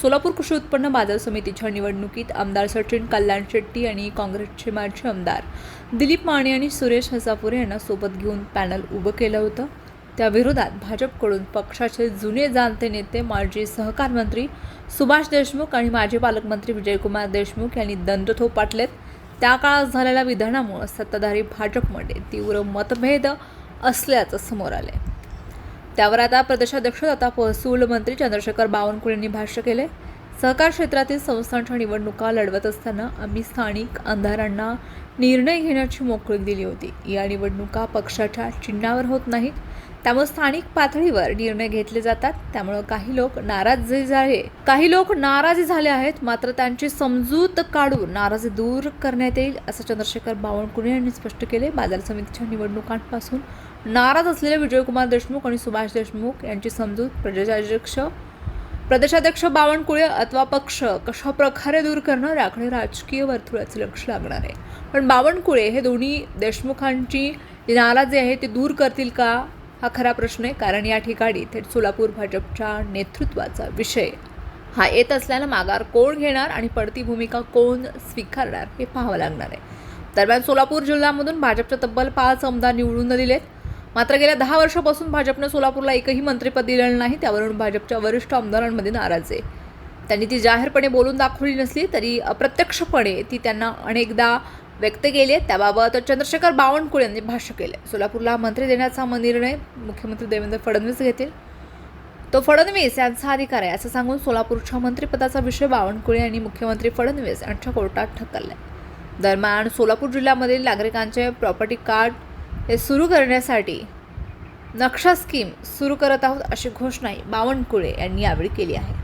सोलापूर कृषी उत्पन्न बाजार समितीच्या निवडणुकीत आमदार सचिन कल्याण शेट्टी आणि काँग्रेसचे माजी आमदार दिलीप माने आणि सुरेश हसापुरे यांना सोबत घेऊन पॅनल उभं केलं होतं. त्या विरोधात भाजपकडून पक्षाचे जुने जाणते नेते माजी सहकार मंत्री सुभाष देशमुख आणि माजी पालकमंत्री विजयकुमार देशमुख यांनी दंड थोपाटलेत. त्या काळात झालेल्या विधानामुळे सत्ताधारी भाजपमध्ये तीव्र मतभेद असल्याचं समोर आले त्यावर आता प्रदेशाध्यक्ष तथा महसूल मंत्री चंद्रशेखर बावनकुळेंनी भाष्य केले. सहकार क्षेत्रातील संस्थांच्या निवडणुका लढवत असताना आम्ही स्थानिक आमदारांना निर्णय घेण्याची मोकळीक दिली होती. या निवडणुका पक्षाच्या चिन्हावर होत नाहीत. त्यामुळे स्थानिक पातळीवर निर्णय घेतले जातात. त्यामुळे काही लोक नाराज झाले. काही लोक नाराजी झाले आहेत. मात्र त्यांची समजूत काढून नाराजी दूर करण्यात येईल असं चंद्रशेखर बावनकुळे यांनी स्पष्ट केले. बाजार समितीच्या निवडणुकांपासून नाराज असलेले विजयकुमार देशमुख आणि सुभाष देशमुख यांची समजूत प्रदेशाध्यक्ष प्रदेशाध्यक्ष बावनकुळे अथवा पक्ष कशा प्रकारे दूर करणार राखणे राजकीय वर्तुळाचे लक्ष लागणार आहे. पण बावनकुळे हे दोन्ही देशमुखांची जी नाराजी आहे ती दूर करतील का? हा खरा प्रश्न आहे. कारण या ठिकाणी थेट सोलापूर भाजपच्या नेतृत्वाचा विषय. हा येत असल्यानं माघार कोण घेणार आणि पडती भूमिका कोण स्वीकारणार हे पाहावं लागणार आहे. दरम्यान सोलापूर जिल्ह्यामधून भाजपच्या तब्बल पाच आमदार निवडून दिलेत. मात्र गेल्या दहा वर्षापासून भाजपनं सोलापूरला एकही मंत्रिपद दिलेलं नाही त्यावरून भाजपच्या वरिष्ठ आमदारांमध्ये नाराज आहे. त्यांनी ती जाहीरपणे बोलून दाखवली नसली तरी अप्रत्यक्षपणे ती त्यांना अनेकदा व्यक्त केली आहे. त्याबाबत चंद्रशेखर बावनकुळे यांनी भाष्य केलं सोलापूरला मंत्री देण्याचा निर्णय मुख्यमंत्री देवेंद्र फडणवीस घेतील. तो फडणवीस यांचा अधिकार आहे असं सांगून सोलापूरच्या मंत्रिपदाचा विषय बावनकुळे यांनी मुख्यमंत्री फडणवीस यांच्या कोर्टात ढकललाय. दरम्यान सोलापूर जिल्ह्यामधील नागरिकांचे प्रॉपर्टी कार्ड हे सुरू करण्यासाठी नक्षा स्कीम सुरू करत आहोत अशी घोषणाही बावनकुळे यांनी यावेळी केली आहे.